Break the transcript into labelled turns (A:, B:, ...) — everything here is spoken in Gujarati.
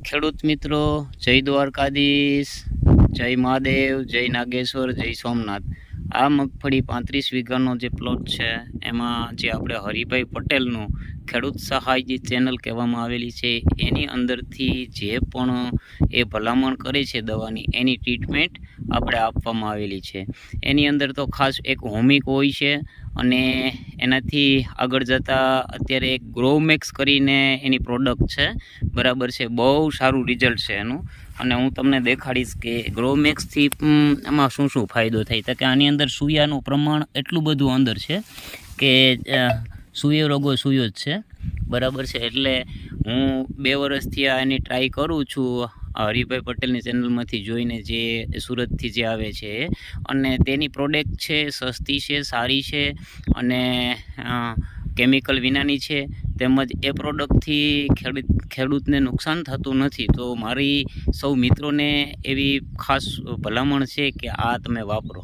A: ખેડૂત મિત્રો, જય દ્વારકાધીશ, જય મહાદેવ, જય નાગેશ્વર, જય સોમનાથ. આ મગફળી પાંત્રીસ વીઘાનો જે પ્લોટ છે, એમાં જે આપણે હરિભાઈ પટેલનું ખેડૂત સહાય જે ચેનલ કહેવામાં આવેલી છે, એની અંદરથી જે પણ એ ભલામણ કરે છે દવાની, એની ટ્રીટમેન્ટ આપણે આપવામાં આવેલી છે. એની અંદર તો ખાસ એક હોમિક હોય છે અને એનાથી આગળ જતાં અત્યારે એક ગ્રોમેક્સ કરીને એની પ્રોડક્ટ છે. બરાબર છે. બહુ સારું રિઝલ્ટ છે એનું. અને હું તમને દેખાડીશ કે ગ્રોમેક્સથી એમાં શું શું ફાયદો થાય? તો કે આની અંદર સૂયાનું પ્રમાણ એટલું બધું અંદર છે કે સૂયો રોગો સૂયો જ છે. બરાબર છે. એટલે હું બે વર્ષથી આ એની ટ્રાય કરું છું. હરિભાઈ પટેલની ચેનલમાંથી જોઈને જે સુરતથી જે આવે છે અને તેની પ્રોડક્ટ છે, સસ્તી છે, સારી છે અને કેમિકલ વિનાની છે, તેમજ એ પ્રોડક્ટથી ખેડૂત, ખેડૂતને નુકસાન થતું નથી. તો મારી સૌ મિત્રોને એવી ખાસ ભલામણ છે કે આ તમે વાપરો.